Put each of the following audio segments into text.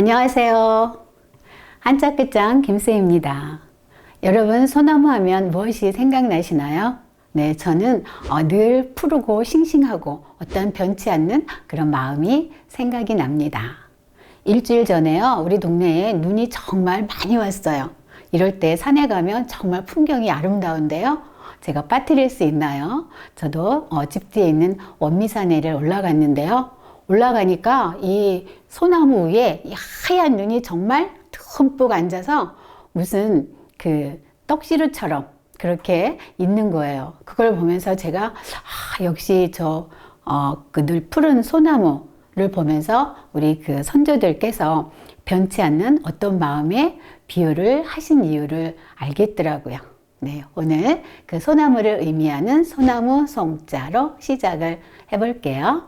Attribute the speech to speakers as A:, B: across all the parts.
A: 안녕하세요. 한자 끝장 김수입니다. 여러분 소나무 하면 무엇이 생각나시나요? 네, 저는 어, 늘 푸르고 싱싱하고 어떤 변치 않는 그런 마음이 생각이 납니다. 일주일 전에요, 우리 동네에 눈이 정말 많이 왔어요. 이럴 때 산에 가면 정말 풍경이 아름다운데요. 제가 빠뜨릴 수 있나요? 저도 어, 집 뒤에 있는 원미산에를 올라갔는데요. 올라가니까 이 소나무 위에 이 하얀 눈이 정말 듬뿍 앉아서 무슨 그 떡시루처럼 그렇게 있는 거예요. 그걸 보면서 제가 아, 역시 저 어, 그늘 푸른 소나무를 보면서 우리 그 선조들께서 변치 않는 어떤 마음의 비유를 하신 이유를 알겠더라고요. 네, 오늘 그 소나무를 의미하는 소나무 송자로 시작을 해볼게요.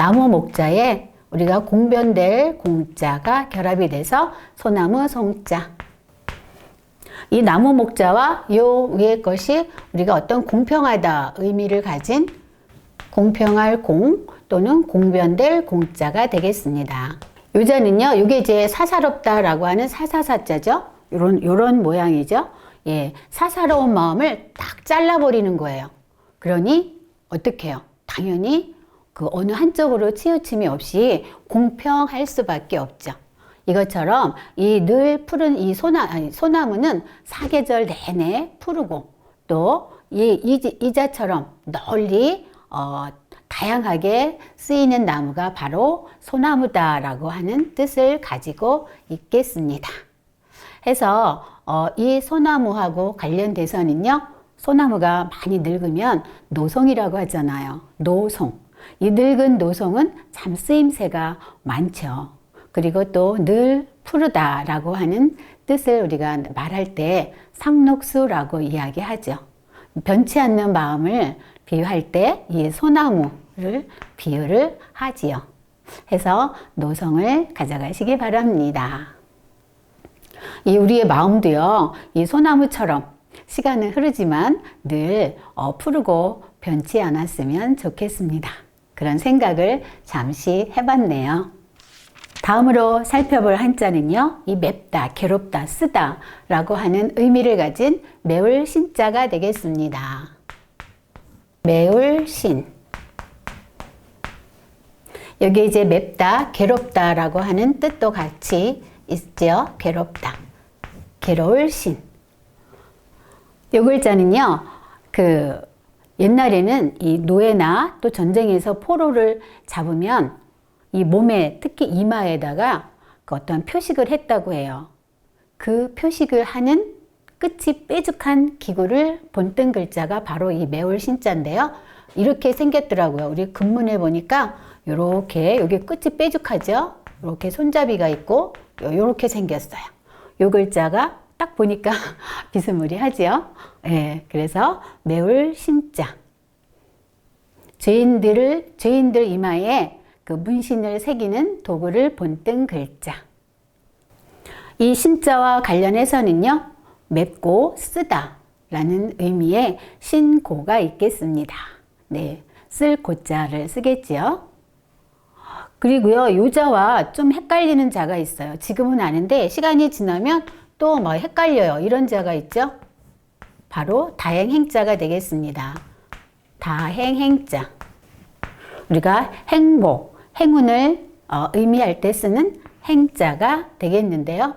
A: 나무 목자에 우리가 공변될 공자가 결합이 돼서 소나무 송자. 이 나무 목자와 요 위에 것이 우리가 어떤 공평하다 의미를 가진 공평할 공 또는 공변될 공자가 되겠습니다. 요자는요, 이게 이제 사사롭다라고 하는 사사사자죠. 요런, 요런 모양이죠. 예, 사사로운 마음을 딱 잘라버리는 거예요. 그러니, 어떻게 해요? 당연히 그 어느 한쪽으로 치우침이 없이 공평할 수밖에 없죠. 이것처럼 이 늘 푸른 이 소나, 아니, 소나무는 사계절 내내 푸르고 또 이 이자처럼 널리 어, 다양하게 쓰이는 나무가 바로 소나무다라고 하는 뜻을 가지고 있겠습니다. 해서 어, 이 소나무하고 관련돼서는요, 소나무가 많이 늙으면 노송이라고 하잖아요. 노송. 이 늙은 노송은 참 쓰임새가 많죠. 그리고 또 늘 푸르다라고 하는 뜻을 우리가 말할 때 상록수라고 이야기하죠. 변치 않는 마음을 비유할 때 이 소나무를 비유를 하지요. 해서 노성을 가져가시기 바랍니다. 이 우리의 마음도요, 이 소나무처럼 시간은 흐르지만 늘 어, 푸르고 변치 않았으면 좋겠습니다. 그런 생각을 잠시 해봤네요. 다음으로 살펴볼 한자는요, 이 맵다, 괴롭다, 쓰다 라고 하는 의미를 가진 매울 신자가 되겠습니다. 매울 신. 여기 이제 맵다, 괴롭다 라고 하는 뜻도 같이 있죠. 괴롭다. 괴로울 신. 요 글자는요, 그, 옛날에는 이 노예나 또 전쟁에서 포로를 잡으면 이 몸에 특히 이마에다가 그 어떤 표식을 했다고 해요. 그 표식을 하는 끝이 뾰족한 기구를 본뜬 글자가 바로 이 매울 신자인데요. 이렇게 생겼더라고요. 우리 근문에 보니까 이렇게 여기 끝이 뾰족하죠. 이렇게 손잡이가 있고 이렇게 생겼어요. 이 글자가 딱 보니까 비스무리하지요. 예, 그래서 매울 신자. 죄인들을 죄인들 이마에 그 문신을 새기는 도구를 본뜬 글자. 이 신자와 관련해서는요, 맵고 쓰다 라는 의미의 신고가 있겠습니다. 네, 쓸 고자를 쓰겠지요. 그리고요, 요자와 좀 헷갈리는 자가 있어요. 지금은 아는데 시간이 지나면 또 뭐 헷갈려요. 이런 자가 있죠. 바로 다행행자가 되겠습니다. 다행행자. 우리가 행복, 행운을 어, 의미할 때 쓰는 행자가 되겠는데요.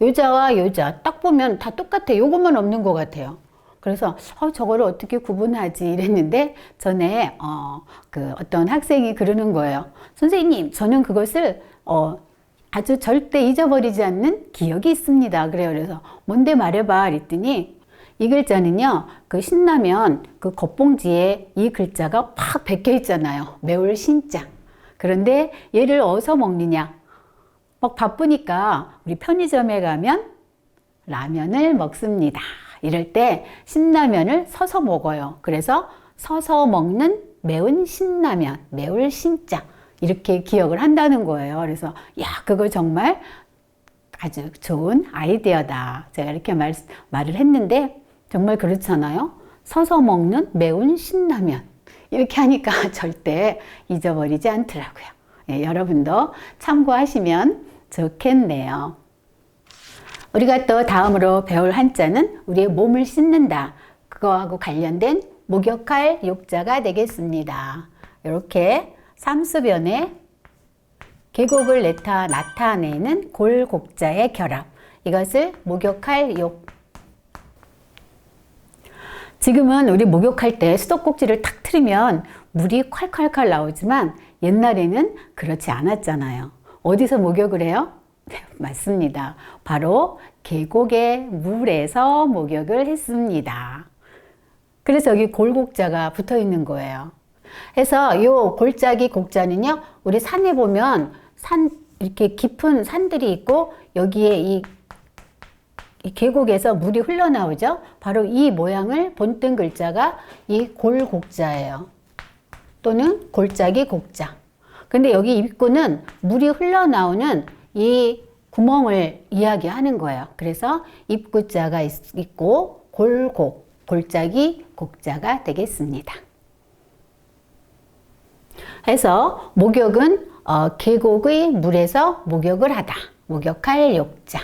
A: 요자와 요자 딱 보면 다 똑같아. 요것만 없는 것 같아요. 그래서 어, 저거를 어떻게 구분하지 이랬는데 전에 어, 그 어떤 학생이 그러는 거예요. 선생님, 저는 그것을 어, 아주 절대 잊어버리지 않는 기억이 있습니다. 그래요. 그래서 뭔데 말해봐. 그랬더니 이 글자는요, 그 신라면 그 겉봉지에 이 글자가 팍 베껴 있잖아요. 매울 신자. 그런데 얘를 어디서 먹느냐? 막 바쁘니까 우리 편의점에 가면 라면을 먹습니다. 이럴 때 신라면을 서서 먹어요. 그래서 서서 먹는 매운 신라면, 매울 신자. 이렇게 기억을 한다는 거예요. 그래서, 야, 그거 정말 아주 좋은 아이디어다. 제가 이렇게 말, 말을 했는데, 정말 그렇잖아요. 서서 먹는 매운 신라면. 이렇게 하니까 절대 잊어버리지 않더라고요. 예, 여러분도 참고하시면 좋겠네요. 우리가 또 다음으로 배울 한자는 우리의 몸을 씻는다. 그거하고 관련된 목욕할 욕자가 되겠습니다. 이렇게 삼수변에 계곡을 나타내는 골곡자의 결합. 이것을 목욕할 욕. 지금은 우리 목욕할 때 수도꼭지를 탁 틀으면 물이 콸콸콸 나오지만 옛날에는 그렇지 않았잖아요. 어디서 목욕을 해요? 네, 맞습니다. 바로 계곡의 물에서 목욕을 했습니다. 그래서 여기 골곡자가 붙어 있는 거예요. 해서 요 골짜기 곡자는요, 우리 산에 보면 산, 이렇게 깊은 산들이 있고, 여기에 이, 이 계곡에서 물이 흘러나오죠? 바로 이 모양을 본뜬 글자가 이 골곡자예요. 또는 골짜기 곡자. 근데 여기 입구는 물이 흘러나오는 이 구멍을 이야기하는 거예요. 그래서 입구자가 있고 골곡, 골짜기 곡자가 되겠습니다. 해서 목욕은 어, 계곡의 물에서 목욕을 하다. 목욕할 욕자.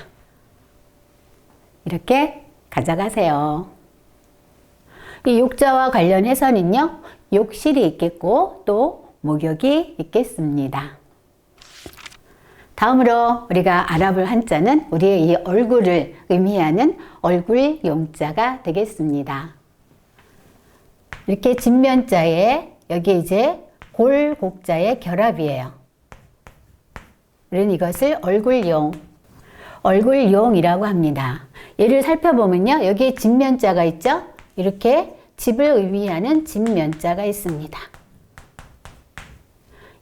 A: 이렇게 가져가세요. 이 욕자와 관련해서는요, 욕실이 있겠고, 또 목욕이 있겠습니다. 다음으로 우리가 알아볼 한자는 우리의 이 얼굴을 의미하는 얼굴 용자가 되겠습니다. 이렇게 진면자에 여기 이제 골곡자의 결합이에요. 우리는 이것을 얼굴용, 얼굴용이라고 합니다. 얘를 살펴보면요. 여기에 진면자가 있죠? 이렇게 집을 의미하는 진면자가 있습니다.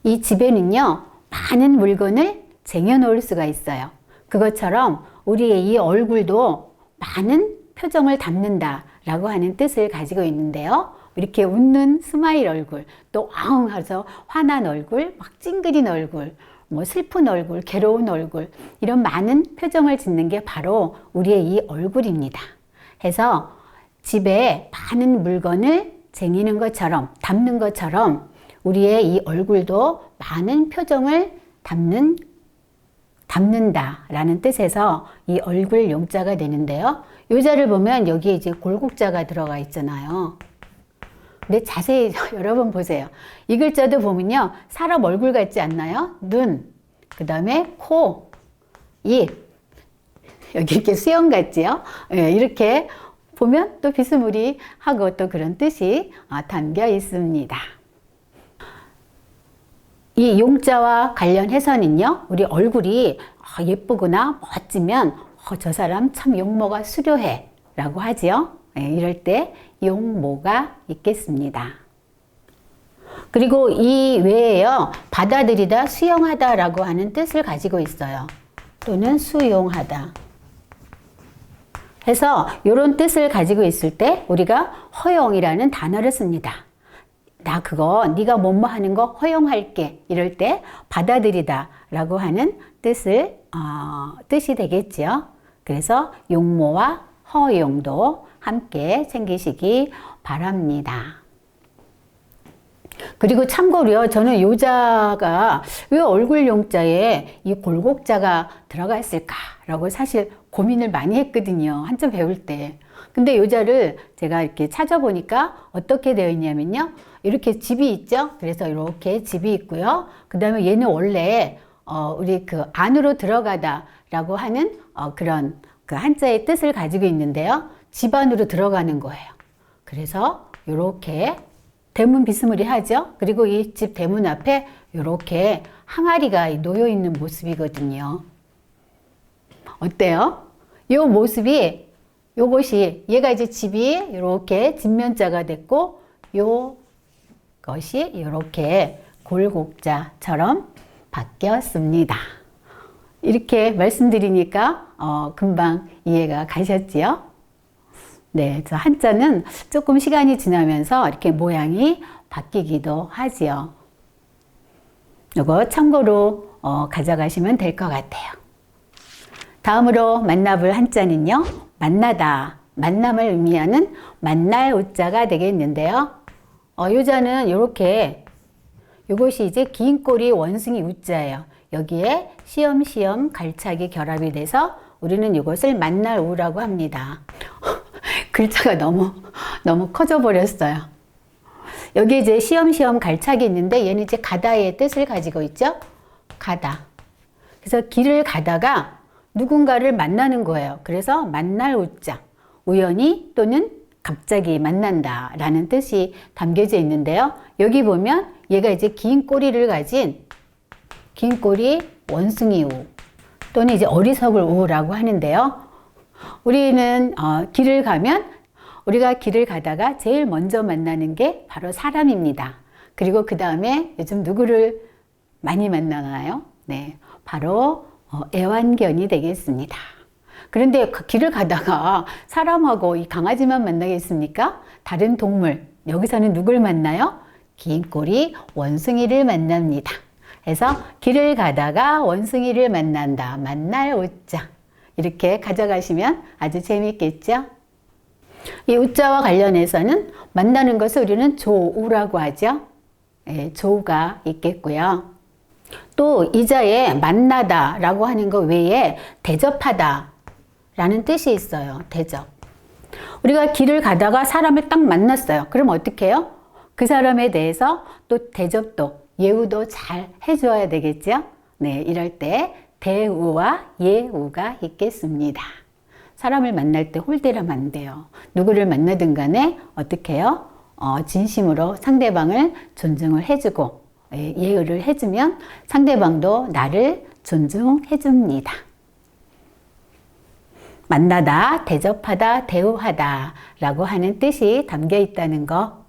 A: 이 집에는요, 많은 물건을 쟁여놓을 수가 있어요. 그것처럼 우리의 이 얼굴도 많은 표정을 담는다 라고 하는 뜻을 가지고 있는데요. 이렇게 웃는 스마일 얼굴, 또 아웅 하서 화난 얼굴, 막 찡그린 얼굴, 뭐 슬픈 얼굴, 괴로운 얼굴, 이런 많은 표정을 짓는 게 바로 우리의 이 얼굴입니다. 해서 집에 많은 물건을 쟁이는 것처럼, 담는 것처럼 우리의 이 얼굴도 많은 표정을 담는 담는다라는 뜻에서 이 얼굴 용자가 되는데요. 요자를 보면 여기에 이제 골국자가 들어가 있잖아요. 근데 자세히 여러분 보세요. 이 글자도 보면요. 사람 얼굴 같지 않나요? 눈, 그 다음에 코, 입. 여기 이렇게 수영 같지요? 네, 이렇게 보면 또 비스무리하고 또 그런 뜻이 어, 담겨 있습니다. 이 용자와 관련해서는요, 우리 얼굴이 어, 예쁘거나 멋지면 어, 저 사람 참 용모가 수려해 라고 하지요. 예, 이럴 때 용모가 있겠습니다. 그리고 이 외에요, 받아들이다, 수용하다 라고 하는 뜻을 가지고 있어요. 또는 수용하다. 해서 이런 뜻을 가지고 있을 때 우리가 허용이라는 단어를 씁니다. 나 그거 네가 뭐뭐 하는 거 허용할게 이럴 때 받아들이다라고 하는 뜻을 어, 뜻이 되겠지요. 그래서 용모와 허용도 함께 챙기시기 바랍니다. 그리고 참고로요, 저는 요자가 왜 얼굴 용자에 이 골곡자가 들어가 있을까라고 사실 고민을 많이 했거든요. 한참 배울 때. 근데 요자를 제가 이렇게 찾아보니까 어떻게 되어 있냐면요. 이렇게 집이 있죠. 그래서 이렇게 집이 있고요. 그 다음에 얘는 원래 어, 우리 그 안으로 들어가다라고 하는 어, 그런 그 한자의 뜻을 가지고 있는데요. 집 안으로 들어가는 거예요. 그래서 이렇게 대문 비스무리 하죠. 그리고 이 집 대문 앞에 이렇게 항아리가 놓여 있는 모습이거든요. 어때요? 이 모습이 요것이 얘가 이제 집이 이렇게 진면자가 됐고 요 것이 이렇게 골곡자처럼 바뀌었습니다. 이렇게 말씀드리니까 어, 금방 이해가 가셨지요? 네, 저 한자는 조금 시간이 지나면서 이렇게 모양이 바뀌기도 하지요. 이거 참고로 어, 가져가시면 될 것 같아요. 다음으로 만나볼 한자는요, 만나다, 만남을 의미하는 만날 오자가 되겠는데요. 어, 요자는 이렇게 이것이 이제 긴 꼬리 원숭이 우자예요. 여기에 시험시험 갈차기 결합이 돼서 우리는 이것을 만날 우라고 합니다. 글자가 너무 너무 커져 버렸어요. 여기 이제 시험시험 갈차기 있는데 얘는 이제 가다의 뜻을 가지고 있죠. 가다. 그래서 길을 가다가 누군가를 만나는 거예요. 그래서 만날 우자. 우연히 또는 갑자기 만난다 라는 뜻이 담겨져 있는데요. 여기 보면 얘가 이제 긴 꼬리를 가진 긴 꼬리 원숭이 우 또는 이제 어리석을 우라고 하는데요. 우리는 어, 길을 가면 우리가 길을 가다가 제일 먼저 만나는 게 바로 사람입니다. 그리고 그 다음에 요즘 누구를 많이 만나나요? 네, 바로 어, 애완견이 되겠습니다. 그런데 그 길을 가다가 사람하고 이 강아지만 만나겠습니까? 다른 동물, 여기서는 누굴 만나요? 긴 꼬리 원숭이를 만납니다. 그래서 길을 가다가 원숭이를 만난다. 만날 우자. 이렇게 가져가시면 아주 재밌겠죠? 이 우자와 관련해서는 만나는 것을 우리는 조우라고 하죠. 예, 조우가 있겠고요. 또 이자에 만나다 라고 하는 것 외에 대접하다 라는 뜻이 있어요. 대접. 우리가 길을 가다가 사람을 딱 만났어요. 그럼 어떻게 해요? 그 사람에 대해서 또 대접도, 예우도 잘 해줘야 되겠죠? 네, 이럴 때 대우와 예우가 있겠습니다. 사람을 만날 때 홀대라면 안 돼요. 누구를 만나든 간에 어떻게 해요? 어, 진심으로 상대방을 존중을 해주고 예, 예의를 해주면 상대방도 나를 존중해줍니다. 만나다, 대접하다, 대우하다 라고 하는 뜻이 담겨 있다는 거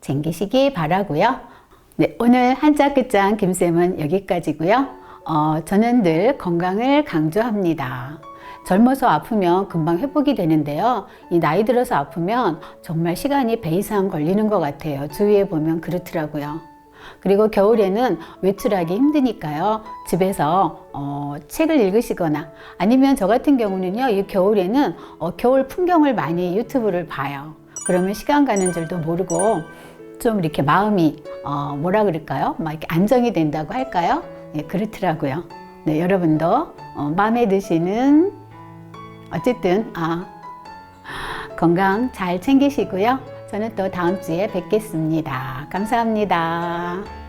A: 챙기시기 바라고요. 네, 오늘 한자 끝장 김쌤은 여기까지고요. 어, 저는 늘 건강을 강조합니다. 젊어서 아프면 금방 회복이 되는데요. 이 나이 들어서 아프면 정말 시간이 배 이상 걸리는 것 같아요. 주위에 보면 그렇더라고요. 그리고 겨울에는 외출하기 힘드니까요. 집에서 어, 책을 읽으시거나 아니면 저 같은 경우는요. 이 겨울에는 어, 겨울 풍경을 많이 유튜브를 봐요. 그러면 시간 가는 줄도 모르고 좀 이렇게 마음이 어, 뭐라 그럴까요? 막 이렇게 안정이 된다고 할까요? 예, 그렇더라고요. 네, 여러분도 어, 마음에 드시는 어쨌든 아, 건강 잘 챙기시고요. 저는 또 다음 주에 뵙겠습니다. 감사합니다.